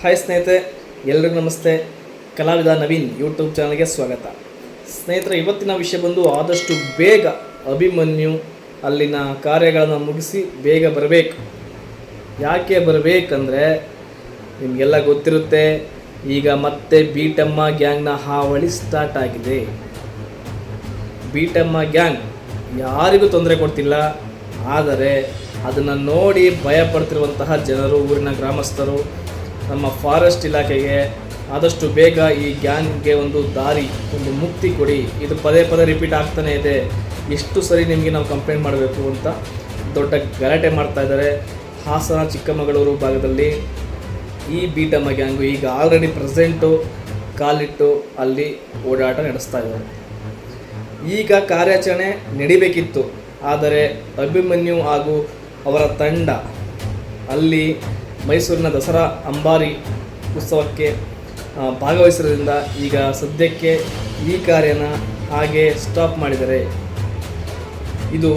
Hi ಸ್ನೇಹಿತರೆ. ಎಲ್ರಿಗೂ ನಮಸ್ತೆ. ಕಲಾವಿದ ನವೀನ್ ಯೂಟ್ಯೂಬ್ ಚಾನಲ್ಗೆ ಸ್ವಾಗತ. ಸ್ನೇಹಿತರೆ, ಇವತ್ತಿನ ವಿಷಯ ಬಂದು ಆದಷ್ಟು ಬೇಗ ಅಭಿಮನ್ಯು ಅಲ್ಲಿನ ಕಾರ್ಯಗಳನ್ನು ಮುಗಿಸಿ ಬೇಗ ಬರಬೇಕು. ಯಾಕೆ ಬರಬೇಕಂದ್ರೆ ನಿಮಗೆಲ್ಲ ಗೊತ್ತಿರುತ್ತೆ, ಈಗ ಮತ್ತೆ ಬೀಟಮ್ಮ ಗ್ಯಾಂಗ್ನ ಹಾವಳಿ ಸ್ಟಾರ್ಟ್ ಆಗಿದೆ. ಬೀಟಮ್ಮ ಗ್ಯಾಂಗ್ ಯಾರಿಗೂ ತೊಂದರೆ ಕೊಡ್ತಿಲ್ಲ, ಆದರೆ ಅದನ್ನು ನೋಡಿ ಭಯ ಪಡ್ತಿರುವಂತಹ ಜನರು, ಊರಿನ ಗ್ರಾಮಸ್ಥರು ನಮ್ಮ ಫಾರೆಸ್ಟ್ ಇಲಾಖೆಗೆ ಆದಷ್ಟು ಬೇಗ ಈ ಗ್ಯಾಂಗ್ಗೆ ಒಂದು ದಾರಿ, ಒಂದು ಮುಕ್ತಿ ಕೊಡಿ. ಇದು ಪದೇ ಪದೇ ರಿಪೀಟ್ ಆಗ್ತಾನೆ ಇದೆ. ಎಷ್ಟು ಸರಿ ನಿಮಗೆ ನಾವು ಕಂಪ್ಲೇಂಟ್ ಮಾಡಬೇಕು ಅಂತ ದೊಡ್ಡ ಗಲಾಟೆ ಮಾಡ್ತಾ ಇದ್ದಾರೆ. ಹಾಸನ, ಚಿಕ್ಕಮಗಳೂರು ಭಾಗದಲ್ಲಿ ಈ ಬೀಟಮ್ಮ ಗ್ಯಾಂಗು ಈಗ ಆಲ್ರೆಡಿ ಪ್ರೆಸೆಂಟು ಕಾಲಿಟ್ಟು ಅಲ್ಲಿ ಓಡಾಟ ನಡೆಸ್ತಾ ಇದ್ದಾರೆ. ಈಗ ಕಾರ್ಯಾಚರಣೆ ನಡಿಬೇಕಿತ್ತು. ಆದರೆ ಅಭಿಮನ್ಯು ಹಾಗೂ ಅವರ ತಂಡ ಅಲ್ಲಿ ಮೈಸೂರಿನ ದಸರಾ ಅಂಬಾರಿ ಉತ್ಸವಕ್ಕೆ ಭಾಗವಹಿಸಿರೋದ್ರಿಂದ ಈಗ ಸದ್ಯಕ್ಕೆ ಈ ಕಾರ್ಯನ ಹಾಗೆ ಸ್ಟಾಪ್ ಮಾಡಿದ್ದಾರೆ. ಇದು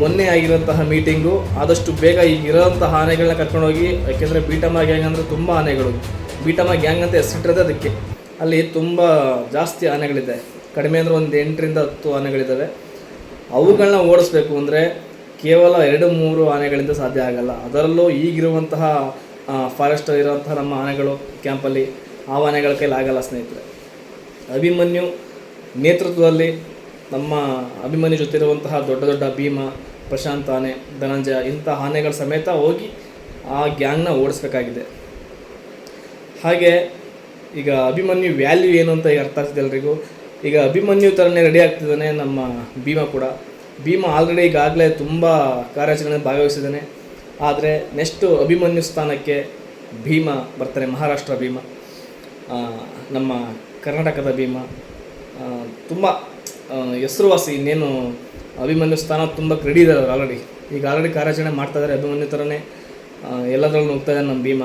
ಮೊನ್ನೆ ಆಗಿರುವಂತಹ ಮೀಟಿಂಗು ಆದಷ್ಟು ಬೇಗ ಈಗ ಇರೋಂತಹ ಆನೆಗಳನ್ನ ಕರ್ಕೊಂಡೋಗಿ, ಯಾಕೆಂದರೆ ಬೀಟಮ್ಮ ಗ್ಯಾಂಗ್ ಅಂದರೆ ತುಂಬ ಆನೆಗಳು. ಬೀಟಮ ಗ್ಯಾಂಗ್ ಅಂತ ಹೆಸರಿಟ್ಟಿರೋದೇ ಅದಕ್ಕೆ. ಅಲ್ಲಿ ತುಂಬ ಜಾಸ್ತಿ ಆನೆಗಳಿದೆ. ಕಡಿಮೆ ಅಂದರೆ ಒಂದು ಎಂಟರಿಂದ ಹತ್ತು ಆನೆಗಳಿದ್ದಾವೆ ಅವುಗಳನ್ನ ಓಡಿಸ್ಬೇಕು ಅಂದರೆ ಕೇವಲ ಎರಡು ಮೂರು ಆನೆಗಳಿಂದ ಸಾಧ್ಯ ಆಗಲ್ಲ. ಅದರಲ್ಲೂ ಈಗಿರುವಂತಹ ಫಾರೆಸ್ಟ್ ಇರುವಂತಹ ನಮ್ಮ ಆನೆಗಳು ಕ್ಯಾಂಪಲ್ಲಿ ಆ ಆನೆಗಳ ಕೈಲಿ ಆಗಲ್ಲ ಸ್ನೇಹಿತರೆ. ಅಭಿಮನ್ಯು ನೇತೃತ್ವದಲ್ಲಿ ನಮ್ಮ ಅಭಿಮನ್ಯು ಜೊತೆ ಇರುವಂತಹ ದೊಡ್ಡ ದೊಡ್ಡ ಭೀಮ, ಪ್ರಶಾಂತ್ ಆನೆ, ಧನಂಜಯ ಇಂಥ ಆನೆಗಳ ಸಮೇತ ಹೋಗಿ ಆ ಗ್ಯಾಂಗ್ನ ಓಡಿಸ್ಬೇಕಾಗಿದೆ. ಹಾಗೆ ಈಗ ಅಭಿಮನ್ಯು ವ್ಯಾಲ್ಯೂ ಏನು ಅಂತ ಈಗ ಅರ್ಥ ಆಗ್ತಿದೆ ಎಲ್ರಿಗೂ. ಈಗ ಅಭಿಮನ್ಯು ಥರನೇ ರೆಡಿ ಆಗ್ತಿದ್ದಾನೆ ನಮ್ಮ ಭೀಮ ಕೂಡ. ಭೀಮ ಆಲ್ರೆಡಿ ಈಗಾಗಲೇ ತುಂಬ ಕಾರ್ಯಾಚರಣೆ ಭಾಗವಹಿಸಿದ್ದಾನೆ. ಆದರೆ ನೆಕ್ಸ್ಟು ಅಭಿಮನ್ಯು ಸ್ಥಾನಕ್ಕೆ ಭೀಮ ಬರ್ತಾನೆ, ಮಹಾರಾಷ್ಟ್ರ ಭೀಮ. ನಮ್ಮ ಕರ್ನಾಟಕದ ಭೀಮ. ತುಂಬ ಹೆಸರುವಾಸಿ ಇನ್ನೇನು ಅಭಿಮನ್ಯು ಸ್ಥಾನ ತುಂಬ ಕ್ರೆಡಿ ಇದೆ ಅವ್ರು ಆಲ್ರೆಡಿ ಈಗ ಆಲ್ರೆಡಿ ಕಾರ್ಯಾಚರಣೆ ಮಾಡ್ತಾ ಇದ್ದಾರೆ ಅಭಿಮನ್ಯು ಥರನೇ ಎಲ್ಲದರಲ್ಲೂ ಹೋಗ್ತಾ ಇದ್ದಾನೆ ನಮ್ಮ ಭೀಮ.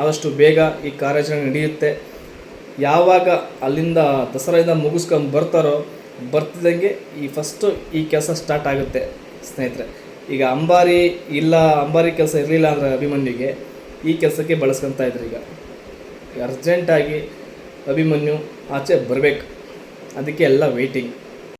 ಆದಷ್ಟು ಬೇಗ ಈ ಕಾರ್ಯಾಚರಣೆ ನಡೆಯುತ್ತೆ. ಯಾವಾಗ ಅಲ್ಲಿಂದ ದಸರಾದಿಂದ ಮುಗಿಸ್ಕೊಂಡು ಬರ್ತಾರೋ ಬರ್ತಿದ್ದಂಗೆ ಈ ಫಸ್ಟು ಈ ಕೆಲಸ ಸ್ಟಾರ್ಟ್ ಆಗುತ್ತೆ, ಸ್ನೇಹಿತರೆ. ಈಗ ಅಂಬಾರಿ ಇಲ್ಲ, ಅಂಬಾರಿ ಕೆಲಸ ಇರಲಿಲ್ಲ ಅಂದರೆ ಅಭಿಮನ್ಯುಗೆ, ಈ ಕೆಲಸಕ್ಕೆ ಬಳಸ್ಕೊತಾ ಇದ್ರು ಈಗ. ಅರ್ಜೆಂಟಾಗಿ ಅಭಿಮನ್ಯು ಆಚೆ ಬರಬೇಕು. ಅದಕ್ಕೆ ಎಲ್ಲ ವೆಯ್ಟಿಂಗ್